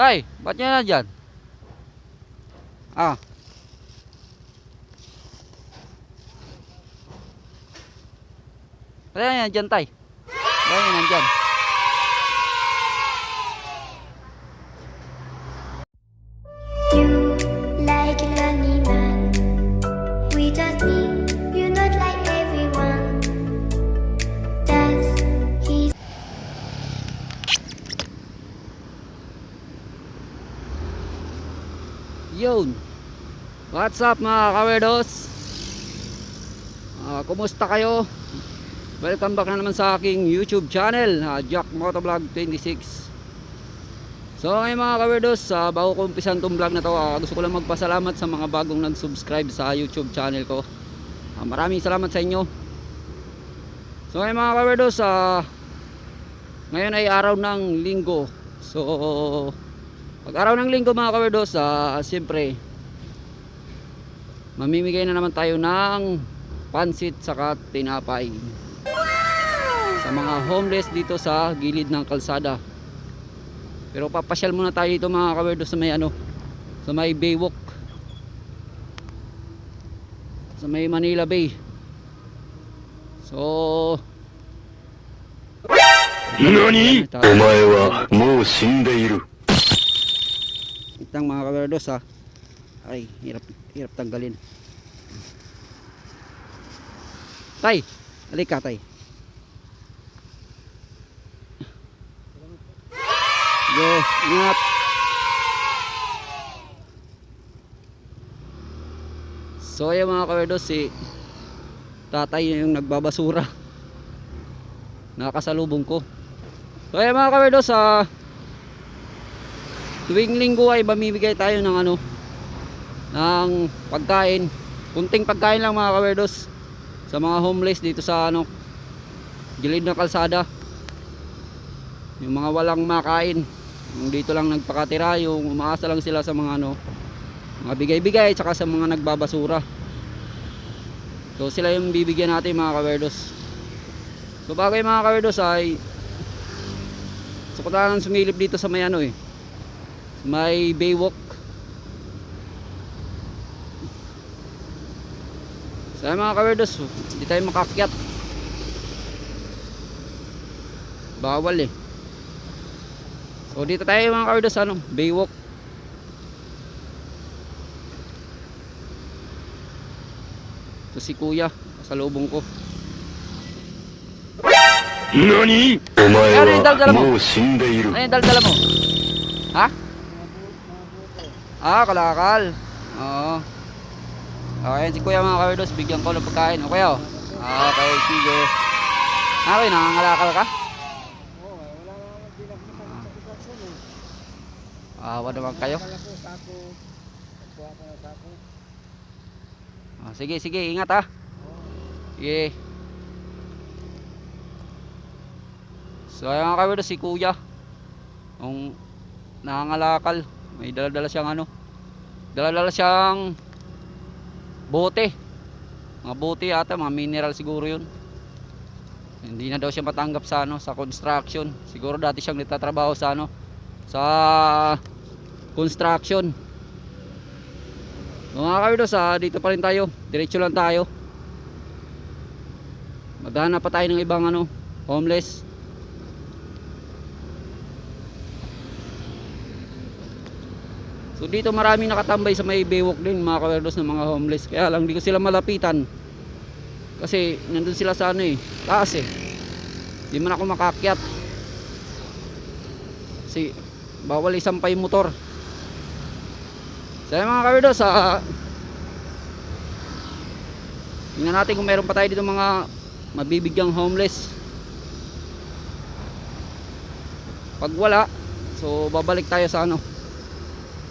Tay, ba't niya na dyan? Ah. Kaya yan dyan, tay. Kaya yan dyan. Yun. What's up mga kawerdos? Ah, kumusta kayo? Welcome back na naman sa aking YouTube channel, ah, Jack Motovlog 26. So ngayon mga kawerdos, uh, bago ko umpisan tong vlog na to, ah, gusto ko lang magpasalamat sa mga bagong nag-subscribe sa YouTube channel ko. Ah, maraming salamat sa inyo. So ngayon mga kawerdos, ah, ngayon ay araw ng linggo. So pag araw ng linggo mga kawerdos, kawerdosa, siyempre, mamimigay na naman tayo ng pansit saka tinapay. Sa mga homeless dito sa gilid ng kalsada. Pero papasyal muna tayo dito mga kawerdosa may ano, sa may baywalk. Sa may Manila Bay. So, NANI? Omae wa mou shinde iru. Wait lang mga kawerdos ha. Ay, hirap, hirap tanggalin. Tay, alika tay. Go, ingat. So ayan mga kawerdos si tatay yung nagbabasura. Nakasalubong ko. So ayan mga kawerdos ah, tuwing linggo ay mamimigay tayo ng ano ng pagkain. Kunting pagkain lang mga kawerdos sa mga homeless dito sa ano gilid ng kalsada. Yung mga walang makain yung dito lang nagpakatira yung umaasa lang sila sa mga ano mga bigay-bigay tsaka sa mga nagbabasura. So sila yung bibigyan natin mga kawerdos. So bagay mga kawerdos ay sukutan sumilip dito sa may ano eh may baywalk sa mga kawerdos hindi tayo makakyat bawal eh so dito tayo mga kawerdos ano baywalk ito si kuya sa lubong ko NANI? Ano Omae wa mou shindeiru. Ano yung daldala mo? Ha? Ah kalakal oo okay si kuya mga kawerdos bigyan ko ng pagkain okay oh okay sige okay nangangalakal ka Awa naman kayo. Ah, sige, sige, ingat ha. Sige. So, ayun mga kawerdos, si kuya. Yung nangangalakal. May dala-dala siyang ano. Dala-dala siyang bote. Mga bote ata, mga mineral siguro yun. Hindi na daw siya matanggap sa ano, sa construction. Siguro dati siyang nagtatrabaho sa ano, sa construction. Mga kawerdos, ah, dito pa rin tayo. Diretso lang tayo. Maghanap pa tayo ng ibang ano, homeless. Dito maraming nakatambay sa may baywalk din mga kawerdos ng mga homeless. Kaya lang di ko sila malapitan. Kasi nandun sila sa ano eh, taas eh. Di man ako makakyat. Kasi bawal isampay motor. Ayun, mga kawerdos sa Tingnan natin kung meron pa tayo dito mga mabibigyang homeless. Pag wala, so babalik tayo sa ano,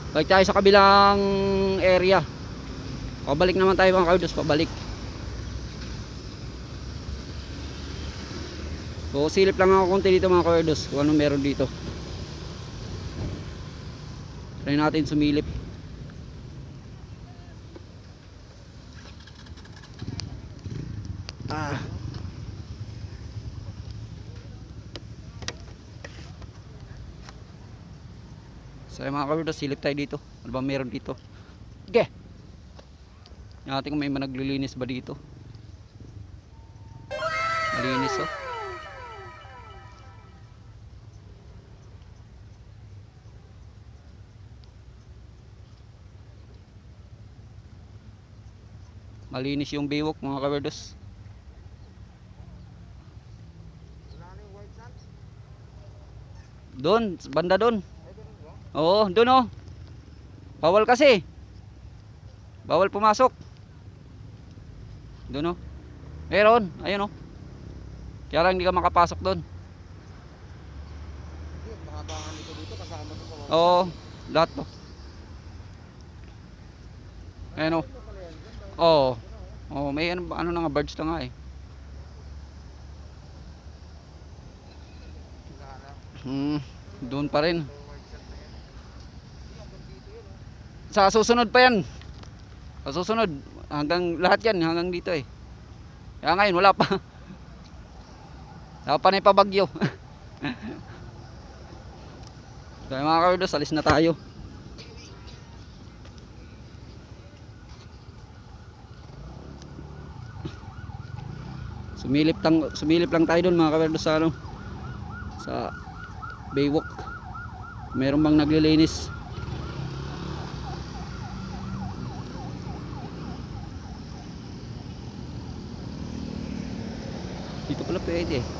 Balik tayo sa kabilang area. Pabalik naman tayo mga kawerdos, pabalik. So silip lang ako konti dito mga kawerdos kung ano meron dito. Try natin sumilip. Ah. So yung mga kawerdos, silip tayo dito. Ano ba meron dito? Okay. Yung ating kung may managlilinis ba dito. Malinis oh. Malinis yung baywalk mga kawerdos. Doon, banda doon. Oo, doon oh. Bawal kasi. Bawal pumasok. Doon oh. Meron, ayun oh. Kaya lang hindi ka makapasok doon. Mahabangan dito kasama to. Oo, lahat to. Ayun oh. Oo. Oh, may ano, ano na nga birds na nga eh. Hmm, doon pa rin. Sa susunod pa yan. Sa susunod, hanggang lahat yan, hanggang dito eh. Kaya ngayon, wala pa. Wala pa na. Kaya mga kawerdos, alis na tayo. Sumilip, tang, sumilip lang tayo doon mga kawerdos sa ano, sa Baywalk. Meron bang naglilinis? Dito pala pwede.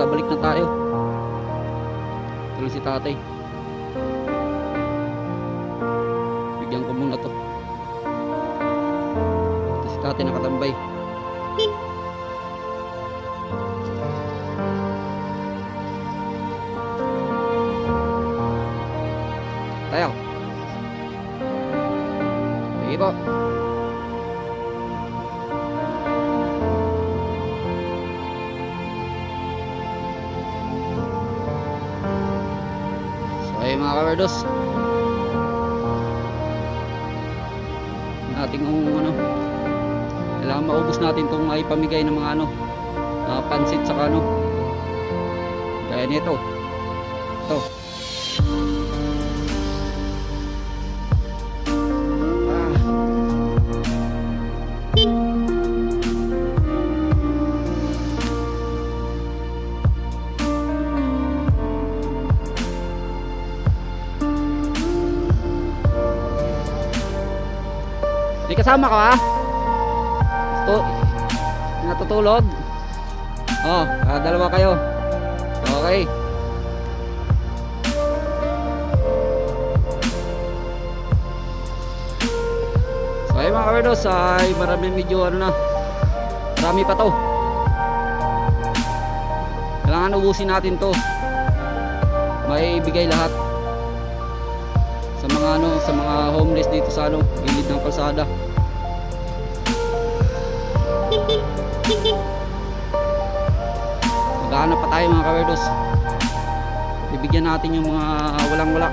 Ah, balik na tayo. Tuloy si tatay. Bigyan ko muna to. Ito si tatay nakatambay. Mga kawerdos natin kung ano kailangan maubos natin itong maipamigay ng mga ano mga pansit sa ano gaya nito. Ito May kasama ka ba? To natutulog? Oh, ah, dalawa kayo. Okay. So ayun mga kawerdos, ay marami medyo ano na. Marami pa to. Kailangan ubusin natin to. May ibigay lahat sa mga homeless dito sa ano gilid ng kalsada. Maghahanap pa tayo mga kawerdos. Bibigyan natin yung mga walang wala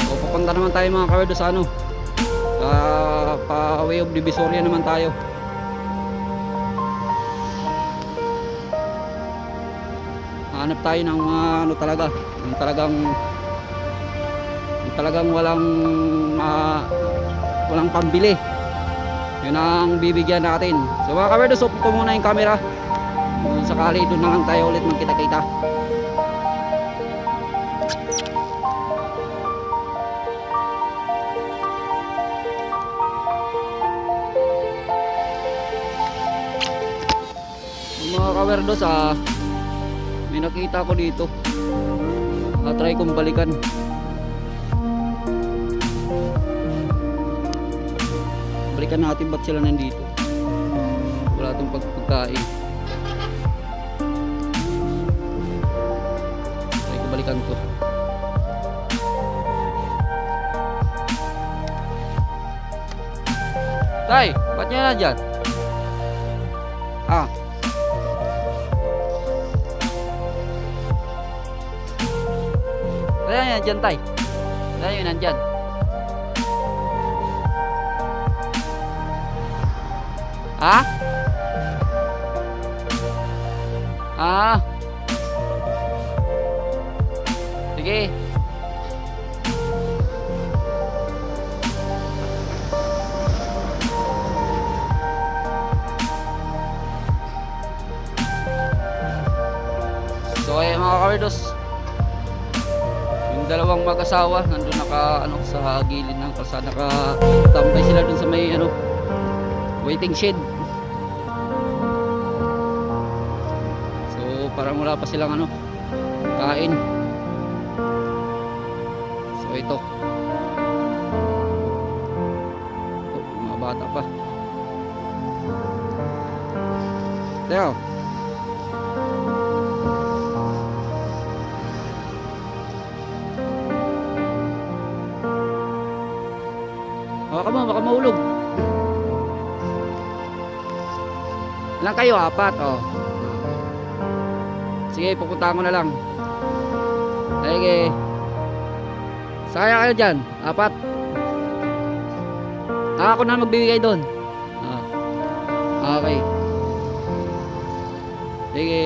o papunta naman tayo mga kawerdos sa ano ah, pa way of divisoria naman tayo hanap tayo ng mga ano talaga yung talagang yung talagang walang ma, walang pambili. Yun ang bibigyan natin. So mga kawerdos open ko muna yung camera. Kung sakali doon na lang tayo ulit magkita kita mga kawerdos ah may nakita ko dito. Ah, try kong balikan. Balikan natin ba't sila nandito. Wala itong pagpagkain ay balikan ko tay ba't nyo na dyan ah Kaya yan dyan tay Kaya yun nandyan Ha? Ah. Sige. So ay mga kawerdos dalawang mag-asawa. Nandun naka ano, sa gilid ng kalsada. Naka tambay sila dun sa may ano Waiting shed. So parang wala pa silang ano Kain. So ito. Ito, mga bata pa. Teo Baka mo, baka mahulog. Ilan kayo? Apat, oh. Sige, pupuntahan ko na lang. Sige. Sakaya kayo dyan? Apat. Ah, ako na magbibigay doon. Ah. Okay. Sige.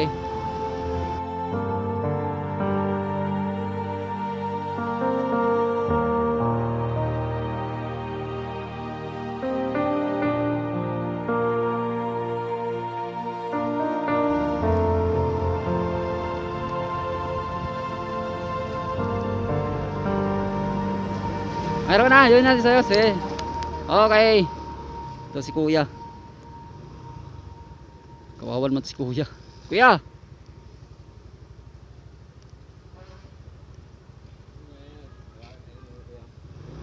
Mayroon na, yun sa'yo, si. Okay. Ito si kuya. Kawawan mo si kuya. Kuya!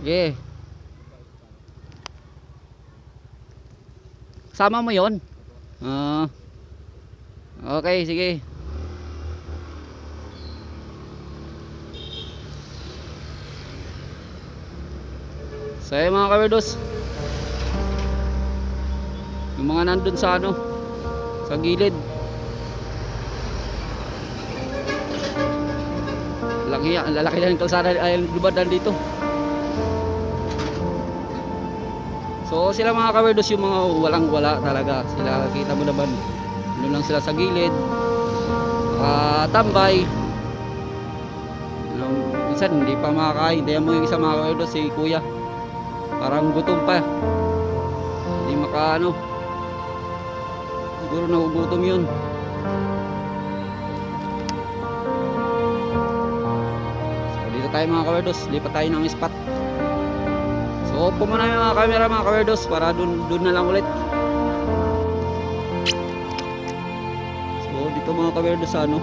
Okay. Sama mo yon? Ah. okay, sige. So mga kawerdos. Yung mga nandun sa ano Sa gilid. Laki, lalaki na yung kalsada ay lubad dito. So sila mga kawerdos yung mga walang wala talaga. Sila kita mo naman Doon lang sila sa gilid. Uh, Tambay. Ano, Minsan hindi pa makakain. Kaya mo yung isa mga kawerdos si kuya parang gutom pa. Hindi maka ano. Siguro nagugutom yun. So dito tayo mga kawerdos. Lipat tayo ng spot. So upo muna yung mga camera mga kawerdos para dun, dun na lang ulit. So dito mga kawerdos ano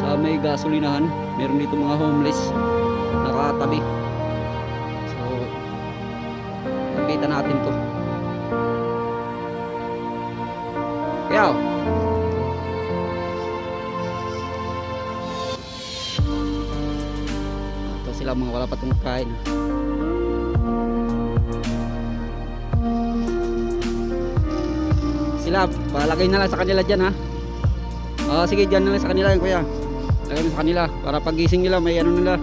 sa may gasolinahan meron dito mga homeless nakatabi sila mga wala pa itong kain. Sila palagay na lang sa kanila dyan ha? Oh, sige dyan na lang sa kanila yan kuya. Lagay mo sa kanila para pagising nila may ano nila.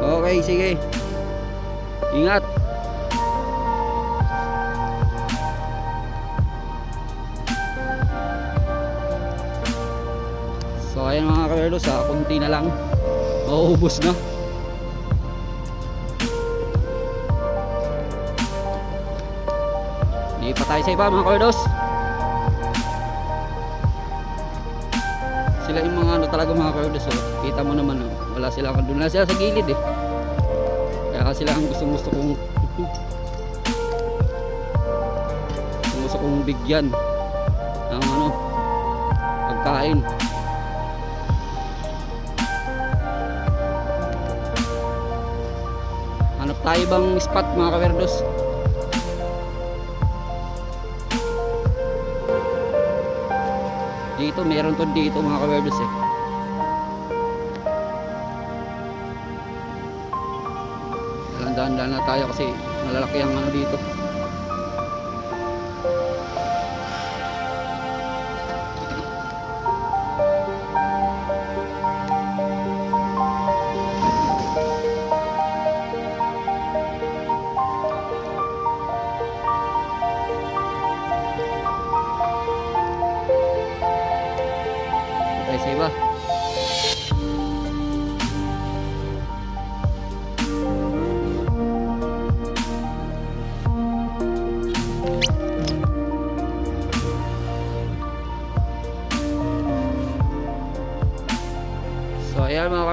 Oh. okay sige. Ingat. So ayan mga kawerdos sa kunti na lang. Mauubos na Hindi pa tayo sa iba mga kawerdos Sila yung mga ano talaga mga kawerdos oh. Kita mo naman oh. Wala sila doon na sila sa gilid eh Kaya sila ang gusto gusto kong gusto kong bigyan ng ano pagkain hanap tayo bang spot mga kawerdos dito meron to dito mga kawerdos eh. Dahan-dahan na tayo kasi malalaki ang ano dito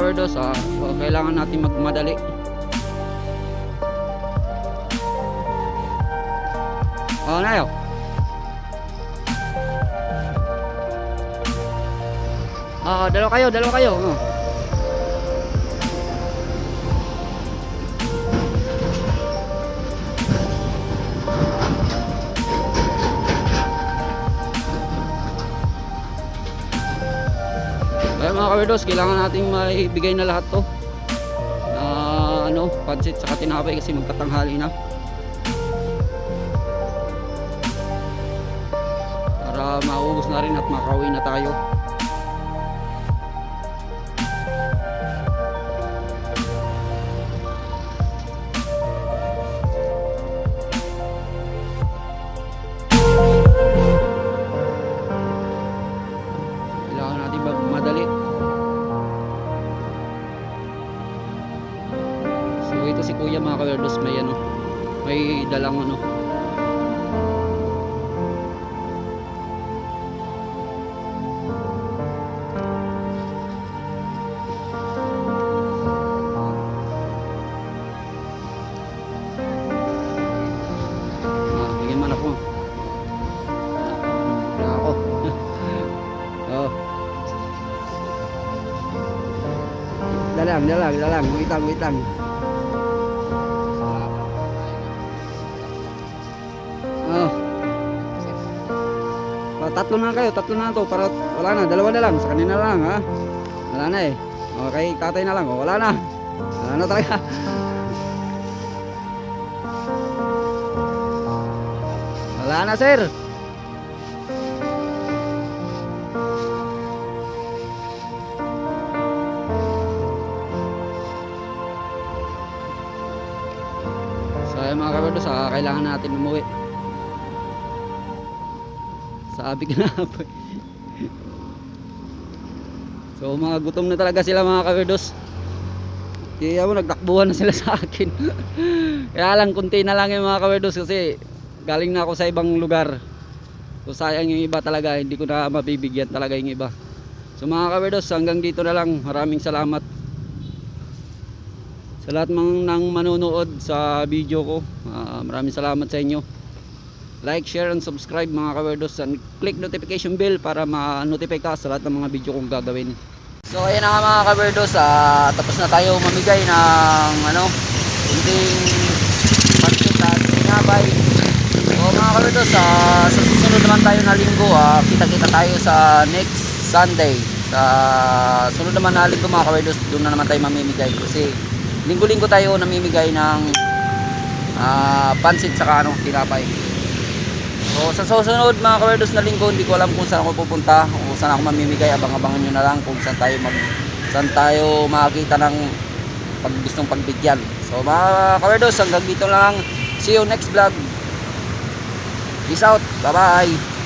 kawerdos, ah, so, kailangan natin magmadali. Oh, na yun. Ah, dalawa kayo, dalawa kayo. Oh. Mga kawerdos, kailangan nating maibigay na lahat to. Na ano, pansit sa tinapay kasi magkatanghali na. Para maubos na rin at makauwi na tayo. Si Kuya mga kawerdos may ano, may dalang ano. Ah. Ah. Oh. Dalang, dalang, dalang. Wait lang, tatlo na kayo, tatlo na to para wala na, dalawa na lang, sa kanina lang ha. Wala na eh. Okay, tatay na lang, oh, wala na. Wala na talaga. Wala na, sir. So mga kabardo, sa kailangan natin umuwi. Sabi ka na po. So mga gutom na talaga sila mga kabardos. Kaya mo nagtakbuhan na sila sa akin. Kaya lang kunti na lang yung mga kabardos kasi galing na ako sa ibang lugar. So sayang yung iba talaga, hindi ko na mabibigyan talaga yung iba. So mga kabardos, hanggang dito na lang. Maraming salamat sa lahat mang nang manonood sa video ko ah, maraming salamat sa inyo like, share, and subscribe mga kawerdos and click notification bell para ma-notify ka sa lahat ng mga video kong gagawin. So ayun na nga mga kawerdos ah, tapos na tayo mamigay ng ano kunting pansit at sinabay so mga kawerdos ah, sa susunod naman tayo na linggo ah, kita kita tayo sa next Sunday. Sa sunod naman na linggo mga kawerdos doon na naman tayo mamimigay kasi linggo-linggo tayo namimigay ng ah, pansit sa ano, tinapay. So sa susunod mga kawerdos na linggo, hindi ko alam kung saan ako pupunta o saan ako mamimigay. Abang-abangan nyo na lang kung saan tayo mag saan tayo makakita ng pag gustong pagbigyan. So mga kawerdos, hanggang dito lang. See you next vlog. Peace out. Bye-bye.